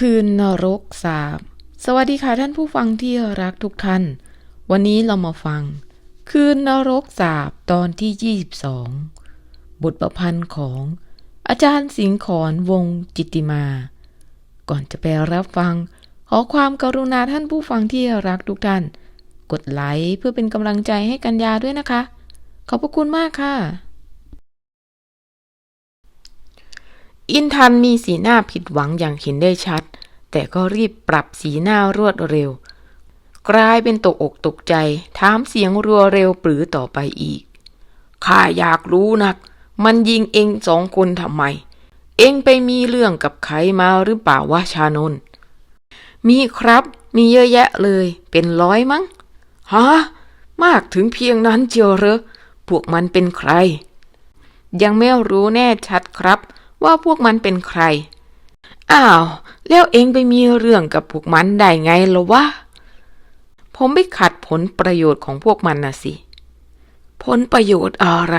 คืนนรกสาบ สวัสดีค่ะท่านผู้ฟังที่รักทุกท่าน วันนี้เรามาฟัง คืนนรกสาบตอนที่ 22 บทประพันธ์ของอาจารย์สิงห์ขอนวงจิตติมา ก่อนจะไปรับฟัง ขอความกรุณาท่านผู้ฟังที่รักทุกท่าน กดไลค์เพื่อเป็นกำลังใจให้กัญญาด้วยนะคะ ขอบพระคุณมากค่ะ อินทันมีสีหน้าผิดหวังอย่างเห็นได้ชัด แต่ก็รีบปรับสีหน้ารวดเร็ว กลายเป็นตกอกตกใจ ถามเสียงรัวเร็วปรือต่อไปอีก ข้าอยากรู้นัก มันยิงเองสองคนทำไม เองไปมีเรื่องกับใครมาหรือเปล่าวะชานนมีครับ มีเยอะแยะเลย เป็นร้อยมั้ง ฮะ มากถึงเพียงนั้นเจียวเหรอ พวกมันเป็นใคร ยังไม่รู้แน่ชัดครับ ว่าพวกมันเป็นใคร อ้าว แล้วเองไปมีเรื่องกับพวกมันได้ไงล่ะวะ ผมไปขัดผลประโยชน์ของพวกมันนะสิ ผลประโยชน์อะไร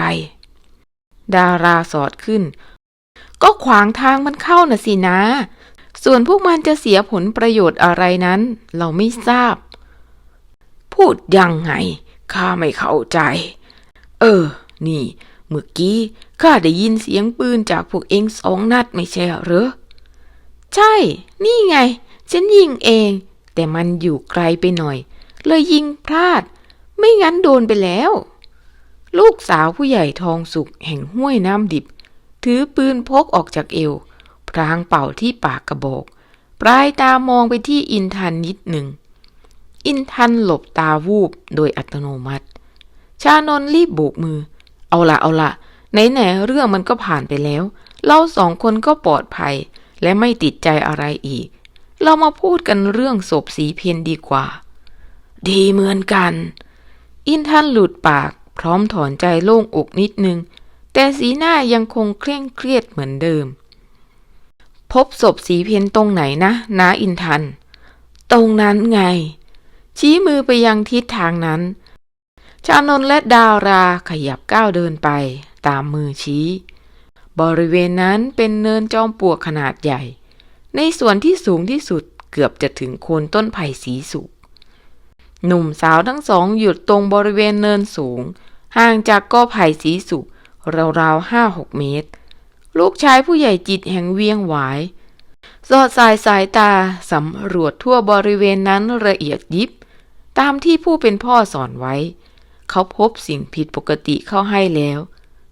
ดาราสอดขึ้น ก็ขวางทางมันเข้าน่ะสินะ ส่วนพวกมันจะเสียผลประโยชน์อะไรนั้น เราไม่ทราบ พูดยังไงข้าไม่เข้าใจ เออ นี่ เมื่อกี้ข้าได้ยินเสียงปืนจากพวกเองสองนัดไม่ใช่เหรอใช่ นี่ไง ฉันยิงเอง แต่มันอยู่ไกลไปหน่อย เลยยิงพลาด ไม่งั้นโดนไปแล้ว ลูกสาวผู้ใหญ่ทองสุกแห่งห้วยน้ำดิบ ถือปืนพกออกจากเอว พรางเป่าที่ปากกระบอก ปลายตามองไปที่อินทันนิดหนึ่ง อินทันหลบตาวูบโดยอัตโนมัติ ชานนรีบโบกมือ เอาละเอาละไหนๆเรื่องมันก็ผ่านไปแล้ว เราสองคนก็ปลอดภัย และไม่ติดใจอะไรอีก เรามาพูดกันเรื่องศพสีเพียนดีกว่า ดีเหมือนกัน อินทันหลุดปากพร้อมถอนใจโล่งอกนิดนึง แต่สีหน้ายังคงเคร่งเครียดเหมือนเดิม พบศพสีเพียนตรงไหนนะนาอินทัน ตรงนั้นไง ชี้มือไปยังทิศทางนั้น ชานนและดาวราขยับก้าวเดินไป ตามมือชี้ บริเวณนั้นเป็นเนินจอมปลวกขนาดใหญ่ ในส่วนที่สูงที่สุดเกือบจะถึงโคนต้นไผ่สีสุกหนุ่มสาวทั้งสองหยุดตรงบริเวณเนินสูง ห่างจากกอไผ่สีสุกราวๆห้าหกเมตร ลูกชายผู้ใหญ่จิตแห่งเวียงหวาย สอดสายสายตาสำรวจทั่วบริเวณนั้นละเอียดยิบ ตามที่ผู้เป็นพ่อสอนไว้ เขาพบสิ่งผิดปกติเข้าให้แล้ว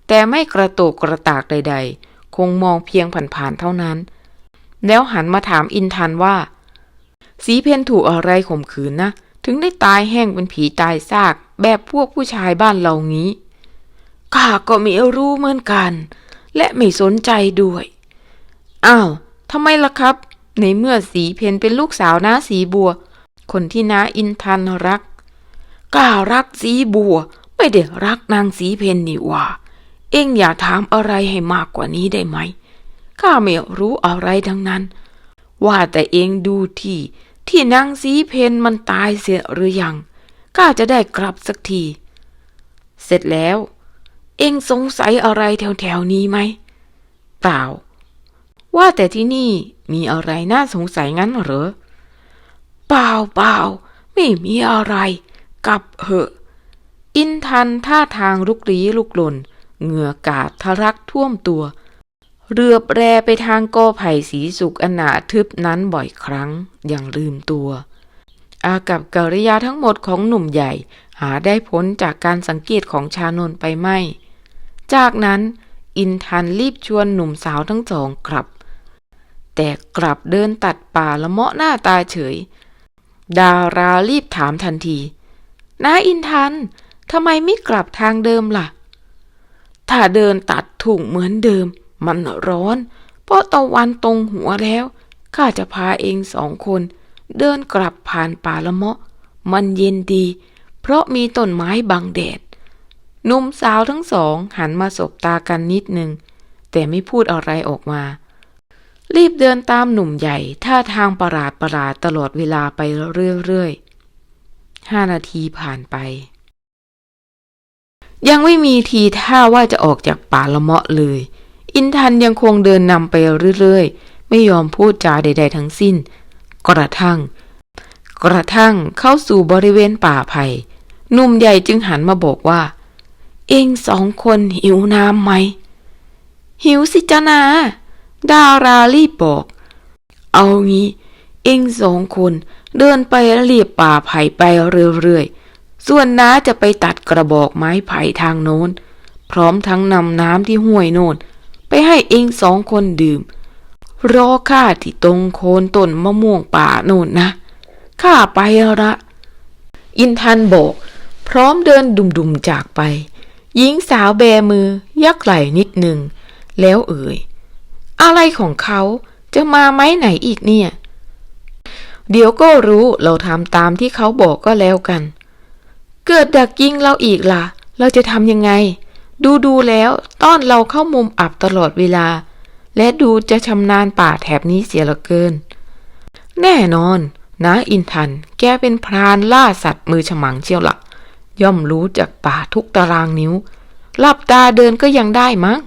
แต่ไม่กระโตกกระตากใด ๆ คงมองเพียงผ่านๆเท่านั้น แล้วหันมาถามอินทันว่า สีเพนถูกอะไรข่มขืนนะ ถึงได้ตายแห้งเป็นผีตายซาก แบบพวกผู้ชายบ้านเรางี้ข้าก็ไม่รู้เหมือนกัน และไม่สนใจด้วย อ้าวทำไมล่ะครับ ในเมื่อสีเพนเป็นลูกสาวน้าสีบัว คนที่น้าอินทันรัก ก้ารักสีบัว ไม่ได้รักนางสีเพนนี่ว่า เอ็งอย่าถามอะไรให้มากกว่านี้ได้ไหมข้าไม่รู้อะไรทั้งนั้น ว่าแต่เองดูที่ ที่นางสีเพนมันตายเสียหรือยังข้าจะได้กลับสักที เสร็จแล้ว เอ็งสงสัยอะไรแถวๆนี้ไหมเปล่า ว่าแต่ที่นี่มีอะไรน่าสงสัยงั้นเหรอ เปล่าเปล่าไม่มีอะไร กลับเหอะ อินทันท่าทางลุกลี้ลุกลน เหงื่อกาดทะลักท่วมตัว เรือแปรไปทางกอไผ่สีสุกอนาทึบนั้นบ่อยครั้ง อย่างลืมตัว อากับกิริยาทั้งหมดของหนุ่มใหญ่ หาได้พ้นจากการสังเกตของชานนไปไม่ จากนั้นอินทันรีบชวนหนุ่มสาวทั้งสองกลับ แต่กลับเดินตัดป่าละเมาะหน้าตาเฉย ดารารีบถามทันที น้าอินทันทำไมไม่กลับทางเดิมล่ะ ถ้าเดินตัดถุงเหมือนเดิม มันร้อน เพราะตะวันตรงหัวแล้วข้าจะพาเองสองคน เดินกลับผ่านป่าละเมาะ มันเย็นดี เพราะมีต้นไม้บังแดดหนุ่มสาวทั้งสองหันมาสบตากันนิดนึง แต่ไม่พูดอะไรออกมา รีบเดินตามหนุ่มใหญ่ท่าทางประหลาดประหลาดตลอดเวลาไปเรื่อยๆ ห้านาทีผ่านไป ยังไม่มีทีท่าว่าจะออกจากป่าละเมาะเลย อินทันยังคงเดินนำไปเรื่อยๆ ไม่ยอมพูดจาใด ๆ ทั้งสิ้น กระทั่ง กระทั่งเข้าสู่บริเวณป่าไผ่หนุ่มใหญ่จึงหันมาบอกว่า เองสองคนหิวน้ำไหม หิวสิจานา ดารารีบบอก เอางี้ เองสองคน เดินไปเรียบป่าไผ่ไปเรื่อยๆ ส่วนน้าจะไปตัดกระบอกไม้ไผ่ทางโน้น พร้อมทั้งนำน้ำที่ห้วยโน่น ไปให้เองสองคนดื่ม รอข้าที่ตรงโคนต้นมะม่วงป่าโน่นนะ ข้าไปละ อินทันบอก พร้อมเดินดุมๆจากไป หญิงสาวแบมือ ยักไหล่นิดหนึ่ง แล้วเอ่ย อะไรของเขาจะมาไหมไหนอีกเนี่ย เดี๋ยวก็รู้เราทำตามที่เขาบอกก็แล้วกัน เกิดดักยิงเราอีกล่ะ เราจะทำยังไง ดูดูแล้วต้อนเราเข้ามุมอับตลอดเวลา และดูจะชำนาญป่าแถบนี้เสียเหลือเกิน แน่นอนนะอินทัน แกเป็นพรานล่าสัตว์มือฉมังเชียวละ่ะ ย่อมรู้จากป่าทุกตารางนิ้วหลับตาเดินก็ยังได้มั้ง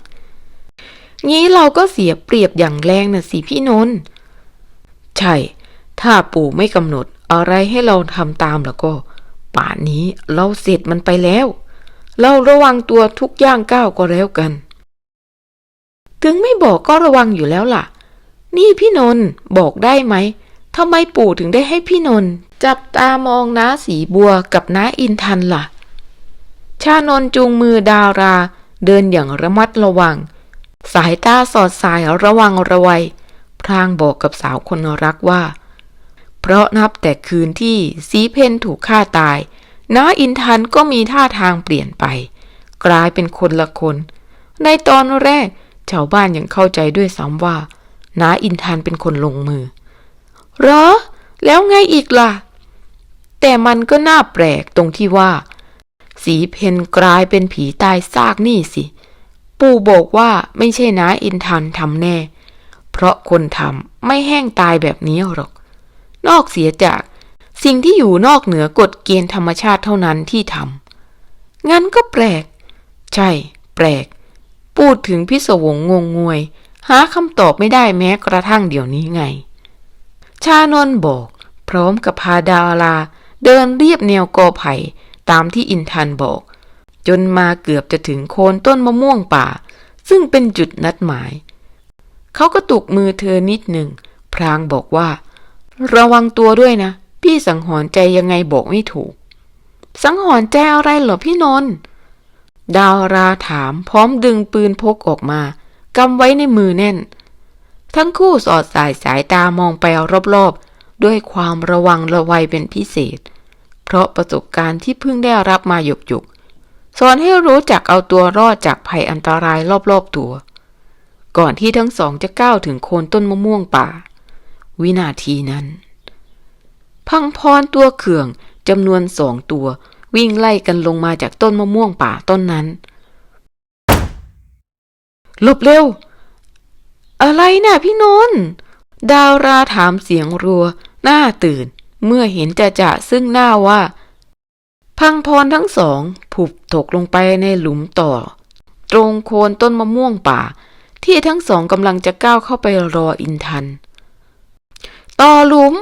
งี้เราก็เสียเปรียบอย่างแรงน่ะสิพี่นนท์ใช่ ถ้าปู่ไม่กำหนดอะไรให้เราทำตามแล้วก็ ป่านนี้เราเสร็จมันไปแล้ว เราระวังตัวทุกย่างก้าวก็แล้วกัน ถึงไม่บอกก็ระวังอยู่แล้วล่ะ นี่พี่นนท์บอกได้ไหมทำไมปู่ถึงได้ให้พี่นนท์จับตามองน้าสีบัวกับน้าอินทันล่ะ ชานนจูงมือดารา เดินอย่างระมัดระวัง สายตาสอดสายระวังระวัย พรางบอกกับสาวคนรักว่า เพราะนับแต่คืนที่สีเพนถูกฆ่าตาย น้าอินทันก็มีท่าทางเปลี่ยนไป กลายเป็นคนละคน ในตอนแรก ชาวบ้านยังเข้าใจด้วยซ้ำว่า น้าอินทันเป็นคนลงมือเหรอ แล้วไงอีกล่ะ แต่มันก็น่าแปลกตรงที่ว่า สีเพนกลายเป็นผีตายซากนี่สิ ปู่บอกว่าไม่ใช่น้าอินทันทำแน่ เพราะคนทำไม่แห้งตายแบบนี้หรอก นอกเสียจากสิ่งที่อยู่นอกเหนือกฎเกณฑ์ธรรมชาติเท่านั้นที่ทำงั้นก็แปลก ใช่ แปลก พูดถึงพิศวงงงงวย หาคำตอบไม่ได้แม้กระทั่งเดี๋ยวนี้ไง ชานนบอก พร้อมกับพาดาราเดินเรียบแนวกอไผ่ตามที่อินทันบอก จนมาเกือบจะถึงโคนต้นมะม่วงป่า ซึ่งเป็นจุดนัดหมาย เขาก็ตุกมือเธอนิดหนึ่ง พรางบอกว่า ระวังตัวด้วยนะ พี่สังหรณ์ใจยังไงบอกไม่ถูก สังหรณ์ใจอะไรเหรอพี่นนท์ดาวราถามพร้อมดึงปืนพกออกมากำไว้ในมือแน่น ทั้งคู่สอดสายสายตามองไปรอบๆ ด้วยความระวังระวัยเป็นพิเศษ เพราะประสบการณ์ที่เพิ่งได้รับมาหยกๆสอนให้รู้จักเอาตัวรอดจากภัยอันตรายรอบๆตัว ก่อนที่ทั้งสองจะก้าวถึงโคนต้นมะม่วงป่า วินาทีนั้น พังพรตัวเขื่องจำนวนสองตัว วิ่งไล่กันลงมาจากต้นมะม่วงป่าต้นนั้นหลบเร็ว อะไรน่ะพี่นนท์ดาวราถามเสียงรัว หน้าตื่น เมื่อเห็นจะจะซึ่งหน้าว่า พังพรทั้งสองผุบตกลงไปในหลุมต่อ ตรงโคนต้นมะม่วงป่า ที่ทั้งสองกำลังจะก้าวเข้าไปรออินทัน ต่อหลุม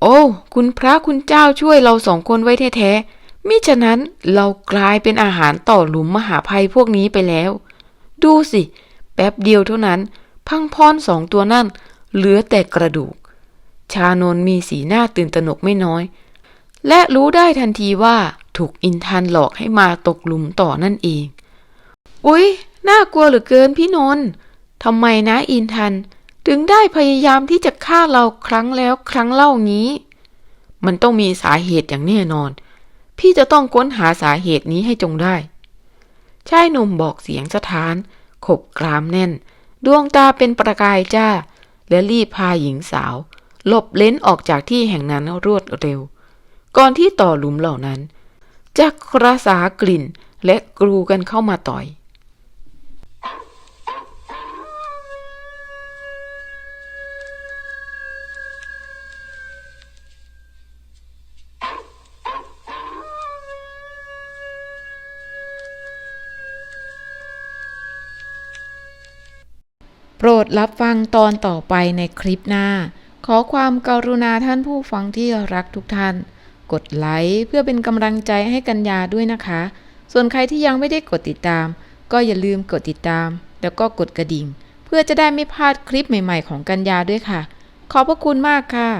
โอ้ คุณพระคุณเจ้าช่วยเราสองคนไว้แท้ๆมิฉะนั้นเรากลายเป็นอาหารต่อหลุมมหาภัยพวกนี้ไปแล้ว ดูสิ แป๊บเดียวเท่านั้น พังพรสองตัวนั่น เหลือแต่กระดูก ชานนมีสีหน้าตื่นตระหนกไม่น้อย และรู้ได้ทันทีว่าถูกอินทันหลอกให้มาตกหลุมต่อนั่นเอง อุ๊ย น่ากลัวเหลือเกินพี่นนท์ทำไมนะอินทัน ถึงได้พยายามที่จะฆ่าเราครั้งแล้วครั้งเล่างี้ มันต้องมีสาเหตุอย่างแน่นอน พี่จะต้องค้นหาสาเหตุนี้ให้จงได้ชายหนุ่มบอกเสียงสถาน ขบกรามแน่น ดวงตาเป็นประกายจ้า และรีบพาหญิงสาว หลบเล้นออกจากที่แห่งนั้นรวดเร็ว ก่อนที่ต่อหลุมเหล่านั้นจะกระสากลิ่นและกรูกันเข้ามาต่อย รับฟังตอนต่อไปในคลิปหน้า ขอความกรุณาท่านผู้ฟังที่รักทุกท่าน กดไลค์เพื่อเป็นกำลังใจให้กัญญาด้วยนะคะ ส่วนใครที่ยังไม่ได้กดติดตาม ก็อย่าลืมกดติดตาม แล้วก็กดกระดิ่ง เพื่อจะได้ไม่พลาดคลิปใหม่ ๆ ของกัญญาด้วยค่ะ ขอบพระคุณมากค่ะ